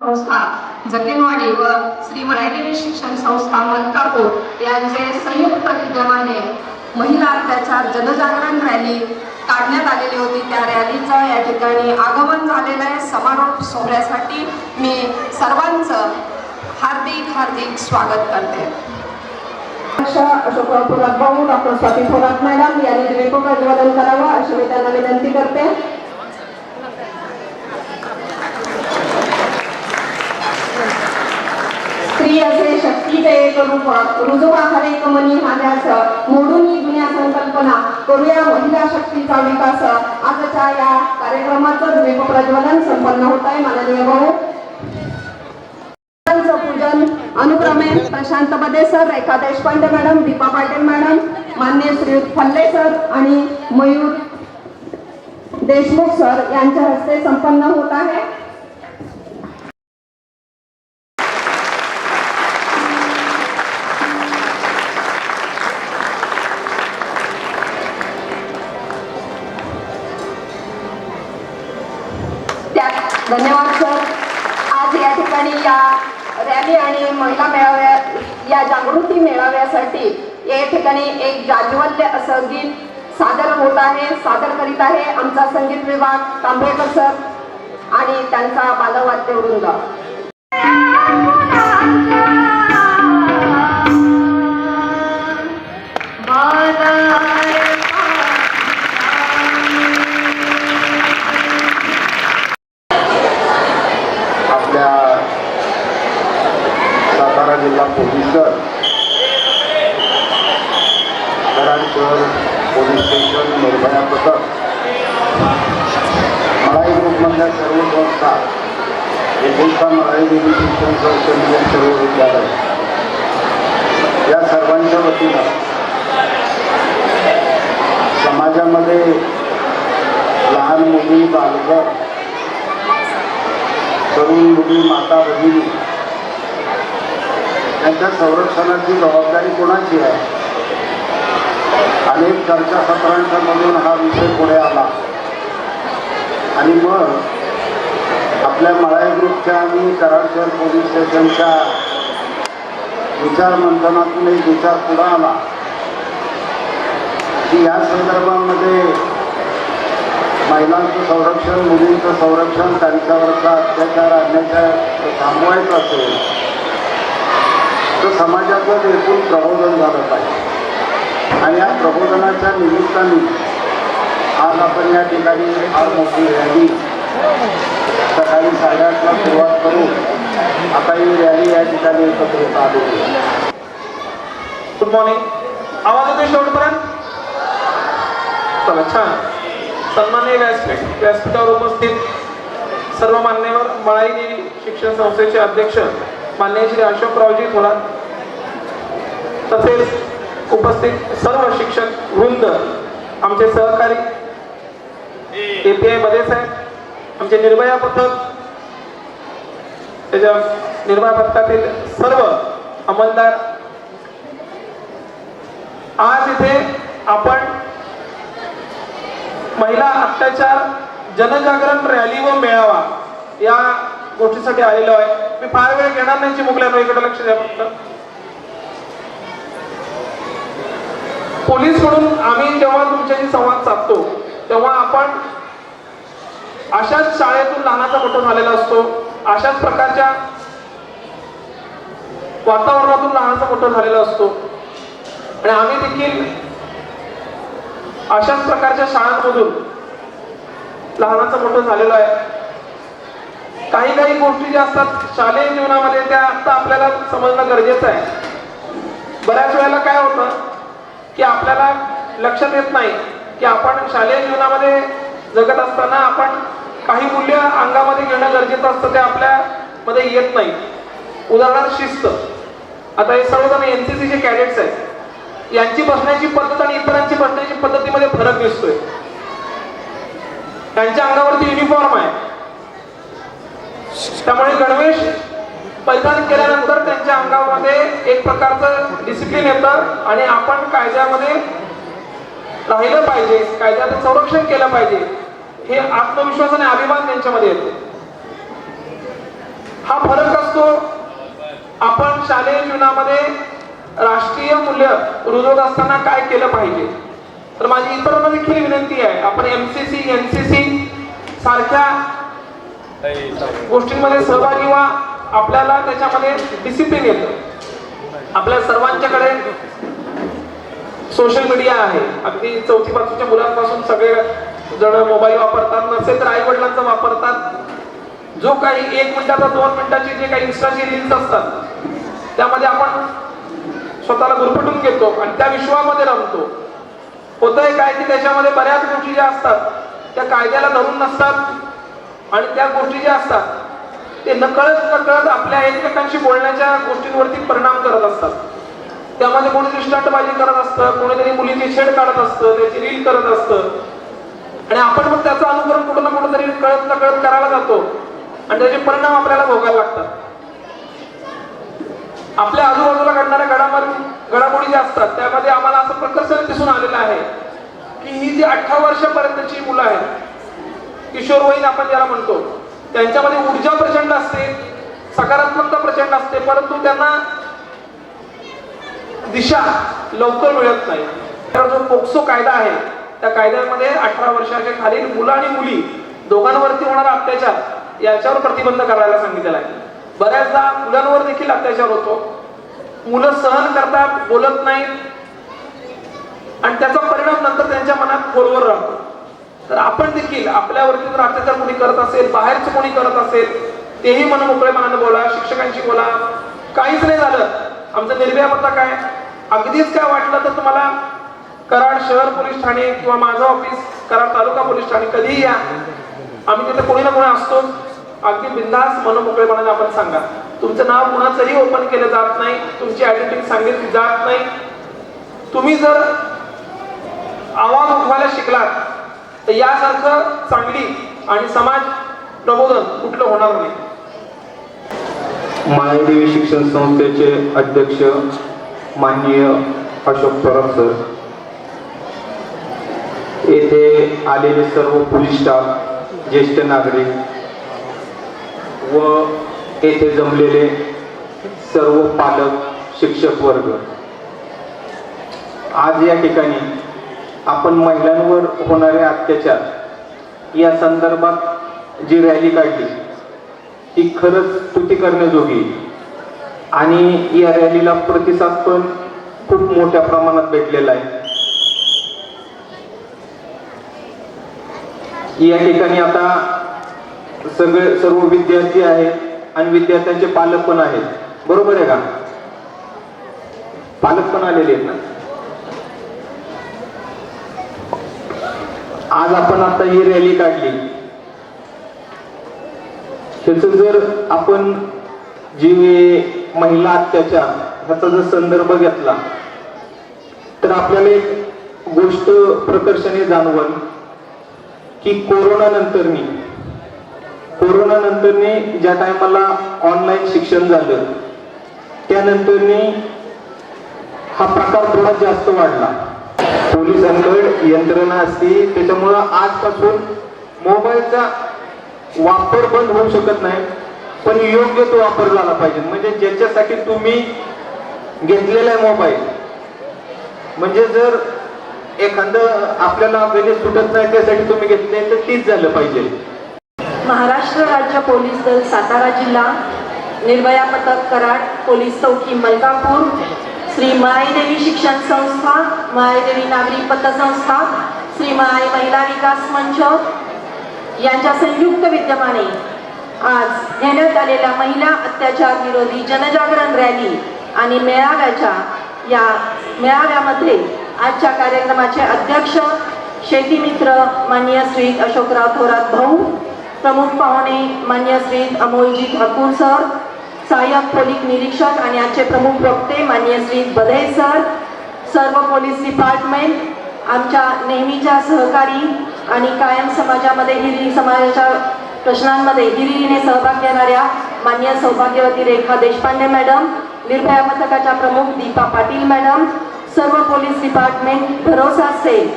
संस्था जतीनवाडी व श्री मराठी शिक्षण संस्था मलकापूर यांचे संयुक्त विद्यमाने महिला अत्याचार जनजागरण रॅली काढण्यात आलेली होती. त्या रॅलीचं या ठिकाणी आगमन झालेलं आहे. समारोप सोहळ्यासाठी मी सर्वांचं हार्दिक हार्दिक स्वागत करते. अशोकराव पुरात भाऊ डॉक्टर स्वाती थोरात मॅडम यांनी दीपक अभिवादन करावं अशी मी त्यांना विनंती करते. स्त्री असे शक्तीचे एक रूप रुजवा हरेक मनी हाद्यास मोडून जुन्या संकल्पना. करूया महिला शक्तीचा विकास. आजच्या या कार्यक्रमाचं दीप प्रज्वलन संपन्न होत आहे माननीय भाऊ. पूजन अनुक्रमे Prashant Bade sir Rekha Deshpande madam Deepa Patil madam मान्य श्री फल्ले सर आणि मयूर देशमुख सर यांच्या हस्ते संपन्न होत आहे. धन्यवाद सर. आज या ठिकाणी या रॅली आणि महिला मेळाव्या या जागृती मेळाव्यासाठी या ठिकाणी एक जाज्वल्य असं गीत सादर होत आहे सादर करीत आहे आमचा संगीत विभाग तांबेकर सर आणि त्यांचा बालवाद्य वृंद. समाजामध्ये लहान मुली बालकं तरुण मुली माता भगिनी यांच्या संरक्षणाची जबाबदारी कोणाची आहे? अनेक चर्चासत्रांच्या मधून हा विषय पुढे आला. आणि मग आपल्या मळाई ग्रुपच्या आणि कराड शहर पोलीस स्टेशनच्या विचार मंथनातून एक विचार पुढे आला. की या संदर्भामध्ये महिलांचं संरक्षण मुलींचं संरक्षण त्यांच्यावरचा अत्याचार अन्याचार थांबवायचं असेल तर समाजाचं एकूण प्रबोधन झालं पाहिजे. आणि या प्रबोधनाच्या निमित्ताने आज आपण या ठिकाणी फार मोठी रॅली सकाळी साडेआठला सुरुवात करू आता ही रॅली या ठिकाणी एकत्रित आलेली गुड मॉर्निंग आवाज येतोय शेवटपर्यंत? चला छान सन्मान्य व्यासपीठ व्यासपीठावर उपस्थित सर्व मान्यवर मळाई देवी शिक्षण संस्थेचे अध्यक्ष मान्य श्री अशोकरावजी थोरात तसेच उपस्थित सर्व शिक्षक वृंद आमचे सहकारी ए पी आय बदे साहेब आमचे निर्भया पथक त्याच्या निर्भया पथकातील सर्व अंमलदार. आज इथे आपण महिला अत्याचार जनजागरण रॅली व मेळावा या गोष्टीसाठी आलेलो आहे. मी फार वेळ घेणार नाही चिमुकल्यानं इकडे लक्ष द्या फक्त. पोलीस म्हणून आम्ही जेव्हा तुमच्याशी संवाद साधतो तेव्हा आपण अशाच शाळेतून लहानाचा मोठा झालेला असतो. अशाच प्रकारच्या वातावरणातून लहानाचा मोठा झालेला असतो. आणि आम्ही देखील अशाच प्रकारच्या शाळांमधून लहानाचं मोठं झालेलं आहे. काही काही गोष्टी ज्या असतात शालेय जीवनामध्ये त्या आता आपल्याला समजणं गरजेचं आहे. बऱ्याच वेळेला काय होतं की आपल्याला लक्षात येत नाही की आपण शालेय जीवनामध्ये जगत असताना आपण काही मूल्य अंगामध्ये घेणं गरजेचं असतं ते आपल्यामध्ये येत नाही. उदाहरणार्थ शिस्त. आता हे सर्वजण एन सी सीचे कॅडेट्स आहेत. यांची बसण्याची पद्धत आणि इतरांची बसण्याची पद्धतीमध्ये फरक दिसतोय. त्यांच्या अंगावरती युनिफॉर्म आहे. त्यामुळे गणवेश परिधान केल्यानंतर त्यांच्या अंगामध्ये एक प्रकारचं डिसिप्लिन येतं आणि आपण कायद्यामध्ये राहिलं पाहिजे कायद्याचं संरक्षण केलं पाहिजे. हे आत्मविश्वास आणि अभिमान त्यांच्यामध्ये येतो. हा फरक असतो आपण शालेय जीवनामध्ये राष्ट्रीय मूल्य रुजवत असताना काय केलं पाहिजे? तर माझी इतरांना देखील विनंती आहे. आपण एमसीसी एनसीसी सारख्या गोष्टींमध्ये सहभागी व्हा. आपल्याला त्याच्यामध्ये डिसिप्लिन येतं. आपल्या सर्वांच्याकडे सोशल मीडिया आहे. अगदी चौथी पाचवीच्या मुलांपासून सगळे जण मोबाईल वापरतात. नसेल तर आई वडिलांचा वापरतात. जो काही एक मिनिटाचा दोन मिनिटाची जे काही इन्स्टाची रील्स असतात त्यामध्ये आपण स्वतःला गुरफटून घेतो आणि त्या विश्वामध्ये रमतो. होतंय काय की त्याच्यामध्ये बऱ्याच गोष्टी ज्या असतात त्या कायद्याला धरून नसतात आणि त्या गोष्टी ज्या असतात ते नकळत नकळत आपल्या एकमेकांशी बोलण्याच्या गोष्टींवरती परिणाम करत असतात. त्यामध्ये कोणीतरी स्टंटबाजी करत असतं कोणीतरी मुलीची छेड काढत असतं त्याची रील करत असतं. आणि आपण मग त्याचं अनुकरण कुठं ना कुठं तरी कळत नकळत करायला जातो. आणि त्याचे परिणाम आपल्याला भोगायला लागतात. आपल्या आजूबाजूला घडणाऱ्या घडामोडी घडामोडी ज्या असतात त्यामध्ये आम्हाला असं प्रकर्षाने दिसून आलेलं आहे की ही जी अठरा वर्षापर्यंतची मुलं आहेत किशोरवयीन आपण ज्याला म्हणतो त्यांच्यामध्ये ऊर्जा प्रचंड असते सकारात्मकता प्रचंड असते परंतु त्यांना दिशा लवकर मिळत नाही. तर जो पोक्सो कायदा आहे त्या कायद्यामध्ये अठरा वर्षाच्या खालील मुलं आणि मुली दोघांवरती होणारा अत्याचार याच्यावर प्रतिबंध करायला सांगितलेला आहे. बऱ्याचदा मुलांवर देखील अत्याचार होतो. मुलं सहन करतात बोलत नाहीत. आणि त्याचा परिणाम नंतर त्यांच्या मनात खोलवर राहतो. तर आपण देखील आपल्यावरती जर अत्याचार कोणी करत असेल बाहेरचं कोणी करत असेल तेही मन मोकळेपणानं बोला शिक्षकांशी बोला. काहीच नाही झालं. आमचं निर्भया पत्ता काय अगदीच काय वाटलं तर तुम्हाला कराड शहर पोलीस ठाणे किंवा माझं ऑफिस कराड तालुका पोलीस ठाणे कधीही या. आम्ही तिथे कोणी ना कोणी असतो. अगदी बिंदास मनमोकळेपणाने आपण सांगा. तुमचं नाव कुणाचंही ओपन केलं जात नाही. तुमची आयडेंटिटी सांगितली जात नाही. तुम्ही जर आव्हान उठवायला शिकलात तर यासारखं चांगली आणि समाज प्रबोधन कुठलं होणार नाही. मायादेवी शिक्षण संस्थेचे अध्यक्ष माननीय अशोक परब सर. येथे आलेले सर्व पोलीस स्टाफ ज्येष्ठ नागरिक व तेथे जमलेले सर्व पालक शिक्षक वर्ग. आज या ठिकाणी आपण महिलांवर होणारे अत्याचार या संदर्भात जी रॅली काढली ती खरंच स्तुती करण्याजोगी आणि या रॅलीला प्रतिसाद पण खूप मोठ्या प्रमाणात भेटलेला आहे. या ठिकाणी आता सगळे सर्व विद्यार्थी आहेत आणि विद्यार्थ्यांचे पालक पण आहेत. बरोबर आहे का? पालक पण आलेले आहेत ना? आज आपण आता ही रॅली काढली. त्याचं जर आपण जी महिला अत्याचार ह्याचा जर संदर्भ घेतला तर आपल्याला एक गोष्ट प्रकर्षाने जाणवल की कोरोना नंतर मी कोरोना नंतरनी ज्या टायमाला ऑनलाईन शिक्षण झालं त्यानंतरनी हा प्रकार थोडा जास्त वाढला. पोलिसांकड यंत्रणा असते त्याच्यामुळं आजपासून मोबाईलचा वापर बंद होऊ शकत नाही पण योग्य तो वापर झाला पाहिजे. म्हणजे ज्याच्यासाठी तुम्ही घेतलेला आहे मोबाईल म्हणजे जर एखादं आपल्याला गणित सुटत नाही त्यासाठी तुम्ही घेतले तर तीच झालं पाहिजे. महाराष्ट्र राज्य पोलीस दल सातारा जिल्हा निर्भया पथक कराड पोलीस चौकी मलकापूर श्री मायदेवी शिक्षण संस्था मायदेवी नागरी पतसंस्था श्री माय महिला विकास मंच यांच्या संयुक्त विद्यमाने आज घेण्यात आलेल्या महिला अत्याचार विरोधी जनजागरण रॅली आणि मेळाव्याच्या या मेळाव्यामध्ये आजच्या कार्यक्रमाचे अध्यक्ष शेतीमित्र मान्य श्री अशोकराव थोरात भाऊ प्रमुख पाहुणे मान्य श्री अमोलजी ठाकूर सर सहाय्यक पोलीस निरीक्षक आणि आजचे प्रमुख वक्ते मान्य श्री बधे सर सर्व पोलीस डिपार्टमेंट आमच्या नेहमीच्या सहकारी आणि कायम समाजामध्ये हिरी समाजाच्या प्रश्नांमध्ये हिरिरीने सहभाग घेणाऱ्या मान्य सौभाग्यवती रेखा देशपांडे मॅडम निर्भया पथकाच्या प्रमुख दीपा पाटील मॅडम सर्व police department Bharosa cell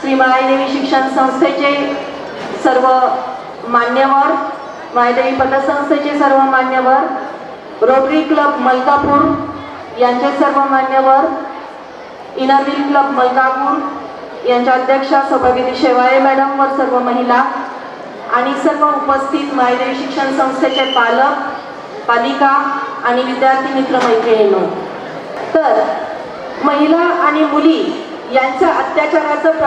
Shri Maydevi शिक्षण संस्थेचे सर्व मान्यवर मायदेवी पतसंस्थेचे सर्व मान्यवर रोटरी क्लब मलकापूर यांचे सर्व मान्यवर इनरव्हील क्लब मलकापूर यांच्या अध्यक्षा सौभाग्यवती शेवाळे मॅडम व सर्व महिला आणि सर्व उपस्थित मायदेवी शिक्षण संस्थेचे पालक पालिका आणि विद्यार्थी मित्र मैत्रिणींनो तर महिला आणि मुली यांच्या अत्याचाराचं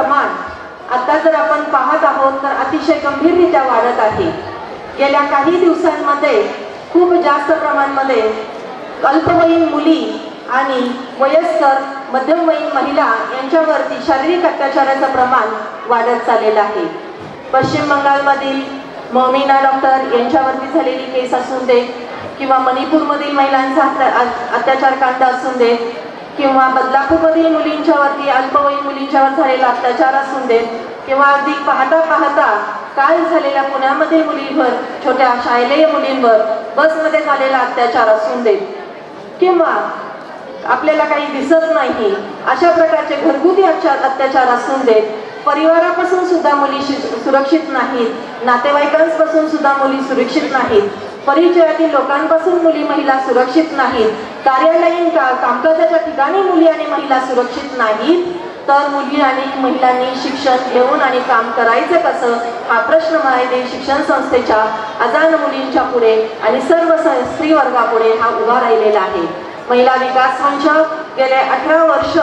आता जर आपण पाहत आहोत तर अतिशय गंभीररित्या वाढत आहे. गेल्या काही दिवसांमध्ये खूप जास्त प्रमाणामध्ये अल्पवयीन मुली आणि वयस्कर मध्यमवयीन महिला यांच्यावरती शारीरिक अत्याचाराचं प्रमाण वाढत चाललेलं आहे. पश्चिम बंगालमधील मोमिना डॉक्टर यांच्यावरती झालेली केस असून दे किंवा मणिपूरमधील महिलांचा अत्याचार कांड असून दे किंवा बदलापूरमधील मुलींच्यावरती अल्पवयीन मुलींच्यावर झालेला अत्याचार असून देत किंवा अगदी पाहता पाहता काल झालेल्या पुण्यामधील मुलींवर छोट्या शालेय मुलींवर बसमध्ये झालेला अत्याचार असून देत. किंवा आपल्याला काही दिसत नाही अशा प्रकारचे घरगुती अत्याचार असून देत. परिवारापासून सुद्धा मुली सुरक्षित नाहीत नातेवाईकांपासून सुद्धा मुली सुरक्षित नाहीत. परिचयातील लोकांपासून मुली महिला सुरक्षित नाहीत. कार्यालयीन कामकाजाच्या ठिकाणी मुली आणि महिला सुरक्षित नाहीत? तर मुली आणि महिलांनी शिक्षण घेऊन आणि काम करायचं कसं? हा प्रश्न मायदेव शिक्षण संस्थेच्या अजान मुलींच्या पुढे आणि सर्व स्त्री वर्गापुढे हा उभा राहिलेला आहे. महिला विकास मंच गेले अठरा वर्ष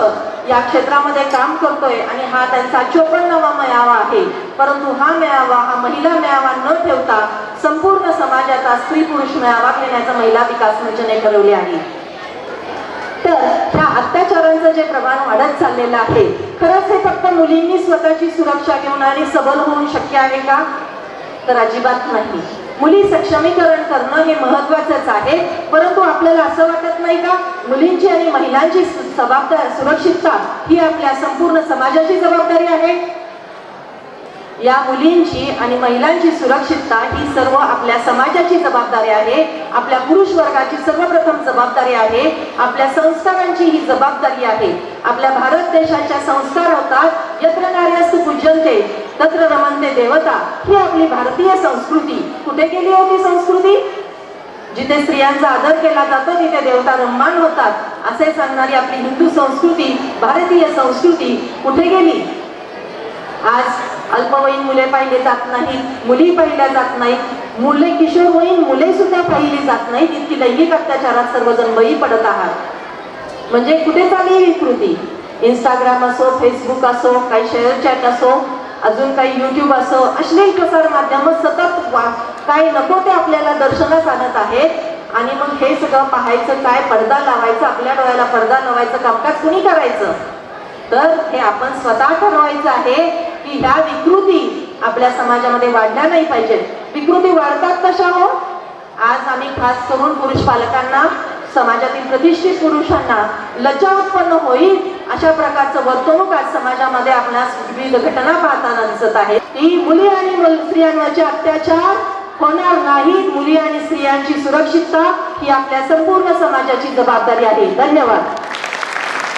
या क्षेत्रामध्ये काम करतोय आणि हा त्यांचा चोपन्नवा मेळावा आहे. परंतु हा मेळावा हा महिला मेळावा न ठेवता संपूर्ण समाजाचा स्त्री पुरुष मेळावा घेण्याचं महिला विकास मंचने ठरवले आहे. तर ह्या अत्याचारांचं जे प्रमाण वाढत चाललेलं आहे खरंच हे फक्त मुलींनी स्वतःची सुरक्षा घेऊन आणि सबल होऊन शक्य आहे का? तर अजिबात नाही. मुली सक्षमीकरण करणं हे महत्वाचंच आहे. परंतु आपल्याला असं वाटत नाही का? मुलींची आणि महिलांची जबाबदार सुरक्षितता ही आपल्या संपूर्ण समाजाची जबाबदारी आहे. या मुलींची आणि महिलांची सुरक्षितता ही सर्व आपल्या समाजाची जबाबदारी आहे. आपल्या पुरुष वर्गाची सर्वप्रथम जबाबदारी आहे. आपल्या संस्कारांची ही जबाबदारी आहे. आपल्या भारत देशाच्या संस्कार होतात. यत्र नार्यस्तु पूजनते तत्र रमनते देवता. ही आपली भारतीय संस्कृती. कुठे गेली होती संस्कृती? जिथे स्त्रियांचा आदर केला जातो तिथे देवता रम्मान होतात. असे सांगणारी आपली हिंदू संस्कृती भारतीय संस्कृती कुठे गेली? आज अल्पवयीन मुले पाहिले जात नाहीत मुली पाहिल्या जात नाहीत मुले किशोरवयीन मुले सुद्धा पाहिली जात नाहीत इतकी लैंगिक अत्याचारात सर्वजण बळी पडत आहात. म्हणजे कुठे चालली ही कृती? इंस्टाग्राम असो फेसबुक असो काही शेअर चॅट असो अजून काही युट्यूब असं अश्लील प्रसार माध्यम सतत वा- काय नको ते आपल्याला दर्शनास आणत आहेत. आणि मग हे सगळं पाहायचं काय पडदा लावायचा आपल्या डोळ्याला पडदा लावायचं कामकाज कुणी करायचं? तर हे आपण स्वतः ठरवायचं आहे की ह्या विकृती आपल्या समाजामध्ये वाढल्या नाही पाहिजेत. विकृती वाढतात कशा हो? आज आम्ही खास करून पुरुष पालकांना समाजातील प्रतिष्ठित पुरुषांना लज्जा उत्पन्न होईल अशा प्रकारचं वर्तणूक आज समाजामध्ये आपल्यास विविध घटना पाहताना दिसत आहे. ही मुली आणि स्त्रियांवरचे अत्याचार होणार नाहीत. मुली आणि स्त्रियांची सुरक्षितता ही आपल्या संपूर्ण समाजाची जबाबदारी आहे. धन्यवाद.